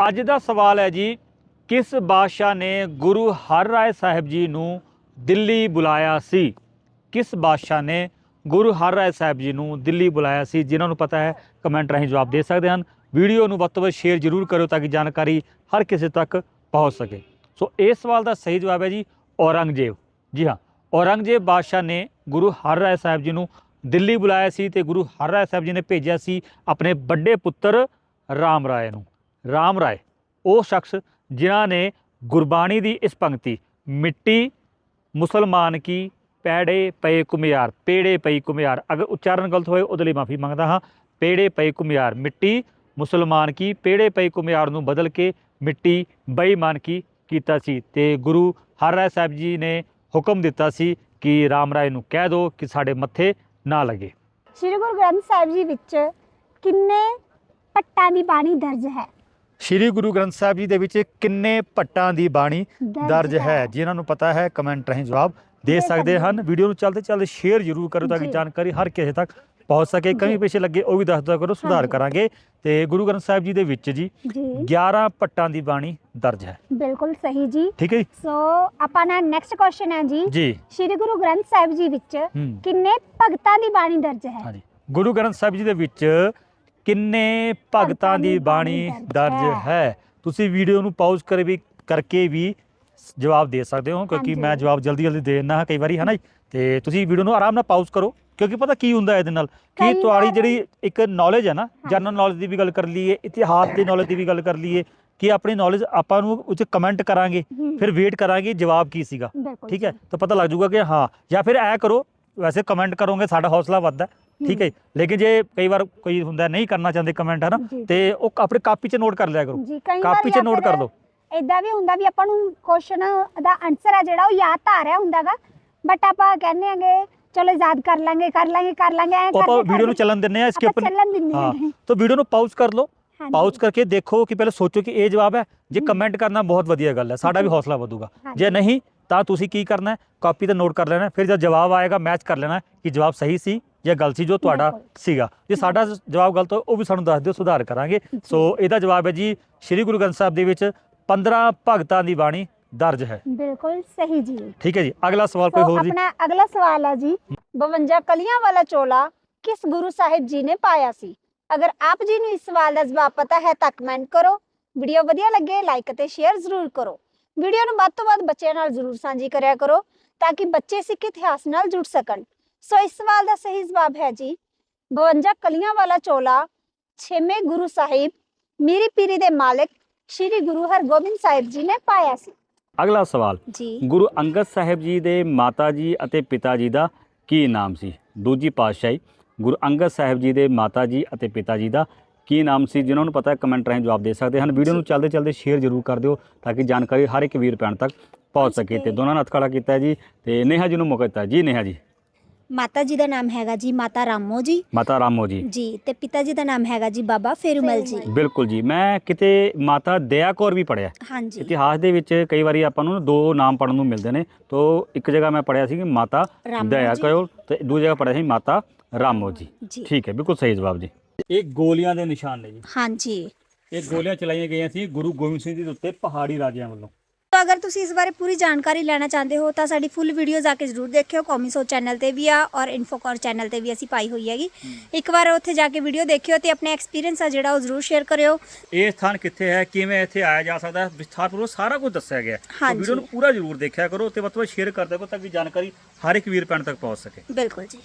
ਅੱਜ ਦਾ ਸਵਾਲ ਹੈ ਜੀ, ਕਿਸ ਬਾਦਸ਼ਾਹ ਨੇ ਗੁਰੂ ਹਰ ਰਾਏ ਸਾਹਿਬ ਜੀ ਨੂੰ ਦਿੱਲੀ ਬੁਲਾਇਆ ਸੀ? ਕਿਸ ਬਾਦਸ਼ਾਹ ਨੇ ਗੁਰੂ ਹਰ ਰਾਏ ਸਾਹਿਬ ਜੀ ਨੂੰ ਦਿੱਲੀ ਬੁਲਾਇਆ ਸੀ? ਜਿਨ੍ਹਾਂ ਨੂੰ ਪਤਾ ਹੈ, ਕਮੈਂਟ ਰਾਹੀਂ ਜਵਾਬ ਦੇ ਸਕਦੇ ਹਨ। ਵੀਡੀਓ ਨੂੰ ਵੱਧ ਤੋਂ ਵੱਧ ਸ਼ੇਅਰ ਜ਼ਰੂਰ ਕਰੋ ਤਾਂ ਕਿ ਜਾਣਕਾਰੀ ਹਰ ਕਿਸੇ ਤੱਕ ਪਹੁੰਚ ਸਕੇ। ਸੋ ਇਸ ਸਵਾਲ ਦਾ ਸਹੀ ਜਵਾਬ ਹੈ ਜੀ, ਔਰੰਗਜ਼ੇਬ। ਜੀ ਹਾਂ, ਔਰੰਗਜ਼ੇਬ ਬਾਦਸ਼ਾਹ ਨੇ ਗੁਰੂ ਹਰ ਰਾਏ ਸਾਹਿਬ ਜੀ ਨੂੰ ਦਿੱਲੀ ਬੁਲਾਇਆ ਸੀ ਤੇ ਗੁਰੂ ਹਰ ਰਾਏ ਸਾਹਿਬ ਜੀ ਨੇ ਭੇਜਿਆ ਸੀ ਆਪਣੇ ਵੱਡੇ ਪੁੱਤਰ ਰਾਮ ਰਾਏ ਨੂੰ। ਰਾਮ ਰਾਏ, ਉਹ ਸ਼ਖਸ ਜਿਨ੍ਹਾਂ ਨੇ ਗੁਰਬਾਣੀ ਦੀ ਇਸ ਪੰਕਤੀ, ਮਿੱਟੀ, ਮੁਸਲਮਾਨ ਕੀ, ਪੈੜੇ ਪਏ ਕੁਮਿਆਰ ਪੇੜੇ ਪਈ ਕੁਮਿਆਰ ਅਗਰ ਉਚਾਰਨ ਗਲਤ ਹੋਏ ਉਹਦੇ ਲਈ ਮਾਫੀ ਮੰਗਦਾ ਹਾਂ, ਪੇੜੇ ਪਈ ਕੁਮਿਆਰ ਮਿੱਟੀ, ਮੁਸਲਮਾਨ ਕੀ, ਪੇੜੇ ਪਈ ਕੁਮਿਆਰ ਨੂੰ ਬਦਲ ਕੇ ਮਿੱਟੀ ਬੇਈਮਾਨ ਕੀ ਕੀਤਾ ਸੀ, ਤੇ ਗੁਰੂ ਹਰਰਾਏ ਸਾਹਿਬ ਜੀ ਨੇ ਹੁਕਮ ਦਿੱਤਾ ਸੀ ਕਿ ਰਾਮ ਰਾਏ ਨੂੰ ਕਹਿ ਦਿਓ ਕਿ ਸਾਡੇ ਮੱਥੇ ਨਾ ਲੱਗੇ। ਸ਼੍ਰੀ ਗੁਰੂ ਗ੍ਰੰਥ ਸਾਹਿਬ ਜੀ ਵਿੱਚ ਕਿੰਨੇ ਪੱਟਾਂ ਦੀ ਬਾਣੀ ਦਰਜ ਹੈ? ਸ੍ਰੀ ਗੁਰੂ ਗ੍ਰੰਥ ਸਾਹਿਬ ਜੀ ਦੇ ਵਿੱਚ ਕਿੰਨੇ ਪੱਟਾਂ ਦੀ ਬਾਣੀ ਦਰਜ ਹੈ ਜਿਨ੍ਹਾਂ ਨੂੰ ਪਤਾ ਹੈ ਕਮੈਂਟ ਰਾਹੀਂ ਜਵਾਬ ਦੇ ਸਕਦੇ ਹਨ। ਵੀਡੀਓ ਨੂੰ ਚੱਲਦੇ ਚੱਲਦੇ ਸ਼ੇਅਰ ਜ਼ਰੂਰ ਕਰੋ ਤਾਂ ਕਿ। ਜਾਣਕਾਰੀ ਹਰ ਕਿਸੇ ਤੱਕ ਪਹੁੰਚ ਸਕੇ। ਕਮੀ। ਪੇਸ਼ੇ ਲੱਗੇ ਉਹ ਵੀ ਦੱਸ ਦਿਆ ਕਰੋ ਸੁਧਾਰ। ਕਰਾਂਗੇ। ਤੇ ਗੁਰੂ ਗ੍ਰੰਥ ਸਾਹਿਬ ਜੀ ਦੇ ਵਿੱਚ ਜੀ ਜੀ। 11 ਪੱਟਾਂ ਦੀ ਬਾਣੀ ਦਰਜ ਹੈ। ਬਿਲਕੁਲ ਸਹੀ ਜੀ। ਠੀਕ ਹੈ ਜੀ। ਸੋ ਆਪਾਂ ਨਾ ਨੈਕਸਟ ਕੁਐਸਚਨ ਹੈ ਜੀ। ਜੀ। ਸ਼੍ਰੀ ਗੁਰੂ ਗ੍ਰੰਥ ਸਾਹਿਬ ਜੀ ਵਿੱਚ ਕਿੰਨੇ ਭਗਤਾਂ ਦੀ ਬਾਣੀ ਦਰਜ ਹੈ? ਹਾਂਜੀ। ਗੁਰੂ ਗ੍ਰੰਥ ਸਾਹਿਬ ਜੀ ਦੇ ਵਿੱਚ ਕਿੰਨੇ ਭਗਤਾਂ ਦੀ ਬਾਣੀ ਦਰਜ ਹੈ। ਤੁਸੀਂ ਵੀਡੀਓ ਨੂੰ ਪਾਜ਼ ਕਰ ਵੀ ਕਰਕੇ ਵੀ ਜਵਾਬ ਦੇ ਸਕਦੇ ਹੋ ਕਿਉਂਕਿ। ਮੈਂ ਜਵਾਬ ਜਲਦੀ ਜਲਦੀ ਦੇ ਦਿੰਦਾ ਹਾਂ ਕਈ ਵਾਰੀ ਹੈ ਨਾ ਜੀ? ਤੇ ਤੁਸੀਂ ਵੀਡੀਓ ਨੂੰ ਆਰਾਮ ਨਾਲ ਪਾਜ਼ ਕਰੋ ਕਿਉਂਕਿ ਪਤਾ ਕੀ ਹੁੰਦਾ ਇਹਦੇ ਨਾਲ? ਕਿ ਤੁਹਾਡੀ ਜਿਹੜੀ ਇੱਕ ਨੌਲੇਜ ਹੈ ਨਾ ਜਨਰਲ ਨੌਲੇਜ ਦੀ ਵੀ ਗੱਲ ਕਰ ਲਈਏ ਇਤਿਹਾਸ ਦੀ ਨੌਲੇਜ ਦੀ ਵੀ ਗੱਲ ਕਰ ਲਈਏ ਕਿ ਆਪਣੀ ਨੌਲੇਜ ਆਪਾਂ ਨੂੰ ਉੱਚ ਕਮੈਂਟ ਕਰਾਂਗੇ ਫਿਰ ਵੇਟ ਕਰਾਂਗੇ ਜਵਾਬ ਕੀ ਸੀਗਾ। ਠੀਕ ਹੈ? ਤਾਂ ਪਤਾ ਲੱਗ ਜਾਊਗਾ ਕਿ ਹਾਂ ਜਾਂ ਫਿਰ ਐ ਕਰੋ ਵੈਸੇ ਕਮੈਂਟ ਕਰੋਗੇ ਸਾਡਾ ਹੌਸਲਾ ਵੱਧਦਾ ਠੀਕ ਹੈ ਜੀ। ਲੇਕਿਨ ਜੇ ਕਈ ਵਾਰ ਕੋਈ ਹੁੰਦਾ ਨਹੀਂ ਕਰਨਾ ਚਾਹੁੰਦੇ ਕਮੈਂਟ ਹੈ ਨਾ ਜੀ। ਤੇ ਉਹ ਆਪਣੀ ਕਾਪੀ 'ਚ ਨੋਟ ਕਰ ਲਿਆ ਕਰੋ ਜੀ ਕਈ ਵਾਰ ਕਾਪੀ 'ਚ ਨੋਟ ਕਰ ਲਓ ਇਦਾਂ ਵੀ ਹੁੰਦਾ ਵੀ ਆਪਾਂ ਨੂੰ ਕੁਐਸਚਨ ਦਾ ਆਨਸਰ ਆ ਜਿਹੜਾ ਉਹ ਯਾਦ ਤਾਂ ਆ ਰਿਹਾ ਹੁੰਦਾਗਾ ਬਟ ਆਪਾਂ ਕਹਿੰਦੇ ਆਂਗੇ ਚਲੋ ਯਾਦ ਕਰ ਲਾਂਗੇ ਕਰ ਲਾਂਗੇ ਕਰ ਲਾਂਗੇ ਐ ਉਹ ਆਪਾਂ ਵੀਡੀਓ ਨੂੰ ਚੱਲਣ ਦਿੰਨੇ ਆ ਚੱਲਣ ਦਿੰਦੇ ਹਾਂ ਹਾਂ ਤਾਂ ਵੀਡੀਓ ਨੂੰ ਪਾਜ਼ ਕਰ ਲਓ। ਪਾਜ਼ ਕਰਕੇ ਦੇਖੋ ਕਿ ਪਹਿਲਾਂ ਸੋਚੋ ਕਿ ਇਹ ਜਵਾਬ ਹੈ ਜੇ ਕਮੈਂਟ ਕਰਨਾ ਬਹੁਤ ਵਧੀਆ ਗੱਲ ਹੈ ਸਾਡਾ ਵੀ। ਹੌਸਲਾ ਵਧੂਗਾ। ਜੇ ਨਹੀਂ ਤਾਂ ਤੁਸੀਂ ਕੀ ਕਰਨਾ ਹੈ? ਕਾਪੀ ਤੇ ਨੋਟ ਕਰ ਲੈਣਾ ਹੈ, ਫਿਰ ਜਦ ਜਵਾਬ ਆਏਗਾ ਮੈਚ ਕਰ ਲੈਣਾ ਹੈ ਕਿ ਜਵਾਬ ਸਹੀ ਸੀ ਜਾਂ ਗਲਤ ਸੀ ਜੋ ਤੁਹਾਡਾ। ਸੀਗਾ। ਜੇ ਸਾਡਾ ਜਵਾਬ ਗਲਤ ਹੋਇਆ ਉਹ ਵੀ ਸਾਨੂੰ ਦੱਸ ਦਿਓ ਸੁਧਾਰ ਕਰਾਂਗੇ। ਸੋ ਇਹਦਾ ਜਵਾਬ ਹੈ ਜੀ ਸ੍ਰੀ ਗੁਰੂ ਗ੍ਰੰਥ ਸਾਹਿਬ ਦੇ ਵਿੱਚ 15 ਭਗਤਾਂ ਦੀ ਬਾਣੀ ਦਰਜ ਹੈ। ਬਿਲਕੁਲ ਸਹੀ ਜੀ। ਠੀਕ ਹੈ ਜੀ। ਅਗਲਾ ਸਵਾਲ ਕੋਈ ਸੋ ਹੋਰ ਜੀ? ਆਪਣਾ ਅਗਲਾ ਸਵਾਲ ਹੈ ਜੀ 52 ਕਲੀਆਂ ਵਾਲਾ ਚੋਲਾ ਕਿਸ ਗੁਰੂ ਸਾਹਿਬ ਜੀ ਨੇ ਪਾਇਆ ਸੀ? ਅਗਰ ਆਪ ਜੀ ਨੂੰ ਇਸ ਸਵਾਲ ਦਾ ਜਵਾਬ ਪਤਾ ਹੈ ਤਾਂ ਕਮੈਂਟ ਕਰੋ। ਵੀਡੀਓ ਵਧੀਆ ਲੱਗੇ ਲਾਈਕ ਅਤੇ ਸ਼ੇਅਰ ਜ਼ਰੂਰ ਕਰੋ। ਵੀਡੀਓ ਨੂੰ ਵੱਧ ਤੋਂ ਵੱਧ ਬੱਚਿਆਂ ਨਾਲ ਜ਼ਰੂਰ ਸਾਂਝੀ ਕਰਿਆ ਕਰੋ ਤਾਂ ਕਿ ਬੱਚੇ ਸਿੱਖ ਇਤਿਹਾਸ ਨਾਲ ਜੁੜ ਸਕਣ। ਸੋ ਇਸ ਸਵਾਲ ਦਾ ਸਹੀ ਜਵਾਬ ਹੈ ਜੀ 52 ਕਲੀਆਂ ਵਾਲਾ ਚੋਲਾ ਛੇਵੇਂ ਗੁਰੂ ਸਾਹਿਬ ਮੀਰੀ ਪੀਰੀ ਦੇ ਮਾਲਕ ਸ੍ਰੀ ਗੁਰੂ ਹਰਗੋਬਿੰਦ ਸਾਹਿਬ ਜੀ ਨੇ ਪਾਇਆ ਸੀ। ਅਗਲਾ ਸਵਾਲ ਜੀ। ਗੁਰੂ ਅੰਗਦ ਸਾਹਿਬ ਜੀ ਦੇ ਮਾਤਾ ਜੀ ਅਤੇ ਪਿਤਾ ਜੀ ਦਾ ਕੀ ਨਾਮ ਸੀ? ਦੂਜੀ ਪਾਤਸ਼ਾਹੀ ਗੁਰੂ ਅੰਗਦ ਸਾਹਿਬ ਜੀ ਦੇ ਮਾਤਾ ਜੀ ਅਤੇ ਪਿਤਾ ਜੀ ਦਾ ਕੀ ਨਾਮ ਸੀ ਜਿਨ੍ਹਾਂ ਨੂੰ ਪਤਾ ਹੈ ਕਮੈਂਟ ਰਾਹੀਂ ਜਵਾਬ ਦੇ ਸਕਦੇ ਹਨ। ਵੀਡੀਓ ਨੂੰ ਚੱਲਦੇ ਚੱਲਦੇ ਸ਼ੇਅਰ ਜ਼ਰੂਰ ਕਰ ਦਿਓ ਤਾਂ ਕਿ ਜਾਣਕਾਰੀ ਹਰ ਇੱਕ ਵੀਰ ਭੈਣ ਤੱਕ ਪਹੁੰਚ ਸਕੇ ਤੇ ਦੋਨਾਂ ਨੇ ਹੱਥ ਖੜਾ ਕੀਤਾ ਹੈ ਜੀ ਤੇ ਨੇਹਾ ਜੀ ਨੂੰ ਮੌਕਾ ਦਿੱਤਾ ਜੀ ਨੇਹਾ ਜੀ। ਮਾਤਾ ਜੀ ਦਾ ਨਾਮ ਹੈਗਾ ਜੀ ਮਾਤਾ ਰਾਮੋ ਜੀ। ਮਾਤਾ ਰਾਮੋ ਜੀ। ਜੀ ਤੇ ਪਿਤਾ ਜੀ ਦਾ ਨਾਮ ਹੈਗਾ ਜੀ ਬਾਬਾ ਫੇਰੂਮਲ ਜੀ। ਬਿਲਕੁਲ ਜੀ। ਮੈਂ ਕਿਤੇ ਮਾਤਾ ਦਇਆ ਕੌਰ ਵੀ ਪੜਿਆ ਹਾਂਜੀ। ਇਤਿਹਾਸ ਦੇ ਵਿੱਚ ਕਈ ਵਾਰੀ ਆਪਾਂ ਨੂੰ ਦੋ ਨਾਮ ਪੜਨ ਨੂੰ ਮਿਲਦੇ ਨੇ ਤੋਂ ਇੱਕ ਜਗ੍ਹਾ ਮੈਂ ਪੜਿਆ ਸੀ ਕਿ ਮਾਤਾ ਰਾਮੋ ਦਇਆ ਜੀ। ਕੌਰ ਤੇ ਦੂਜੀ ਜਗ੍ਹਾ ਪੜਿਆ ਸੀ ਮਾਤਾ ਰਾਮੋ ਜੀ। ਠੀਕ ਹੈ ਬਿਲਕੁਲ ਸਹੀ ਜਵਾਬ ਜੀ। ਇਹ ਗੋਲੀਆਂ ਦੇ ਨਿਸ਼ਾਨ ਨੇ ਜੀ। ਹਾਂਜੀ। ਇਹ ਗੋਲੀਆਂ ਚਲਾਈਆਂ ਗਈਆਂ ਸੀ ਗੁਰੂ ਗੋਬਿੰਦ ਸਿੰਘ ਜੀ ਦੇ ਉੱਤੇ ਪਹਾੜੀ ਰਾਜਿਆਂ ਵੱਲੋਂ। ਤਾਂ ਅਗਰ ਤੁਸੀਂ ਇਸ ਬਾਰੇ ਪੂਰੀ ਜਾਣਕਾਰੀ ਲੈਣਾ ਚਾਹੁੰਦੇ ਹੋ ਤਾਂ ਸਾਡੀ ਫੁੱਲ ਵੀਡੀਓ ਜਾ ਕੇ ਜ਼ਰੂਰ ਦੇਖਿਓ। ਕੌਮੀਸੋ ਚੈਨਲ ਤੇ ਵੀ ਆ ਔਰ ਇਨਫੋਕੌਰ ਚੈਨਲ ਤੇ ਵੀ ਅਸੀਂ ਪਾਈ ਹੋਈ ਹੈਗੀ। ਇੱਕ ਵਾਰ ਉੱਥੇ ਜਾ ਕੇ ਵੀਡੀਓ ਦੇਖਿਓ ਤੇ ਆਪਣੇ ਐਕਸਪੀਰੀਅੰਸ ਆ ਜਿਹੜਾ ਉਹ ਜ਼ਰੂਰ ਸ਼ੇਅਰ ਕਰਿਓ। ਇਹ ਸਥਾਨ ਕਿੱਥੇ ਹੈ ਕਿਵੇਂ ਇੱਥੇ ਆਇਆ ਜਾ ਸਕਦਾ ਹੈ ਵਿਸਥਾਰਪੂਰਵਕ ਸਾਰਾ ਕੁਝ ਦੱਸਿਆ ਗਿਆ ਹੈ। ਹਾਂਜੀ। ਵੀਡੀਓ ਨੂੰ ਪੂਰਾ ਜ਼ਰੂਰ ਦੇਖਿਆ ਕਰੋ ਤੇ ਮਤਲਬ ਸ਼ੇਅਰ ਕਰਦੇ ਰਹੋ ਤਾਂ ਕਿ ਜਾਣਕਾਰੀ ਹਰ ਇੱਕ ਵੀਰ ਭੈਣ ਤੱਕ ਪਹੁੰਚ ਸਕੇ। ਬਿਲਕੁਲ ਜੀ।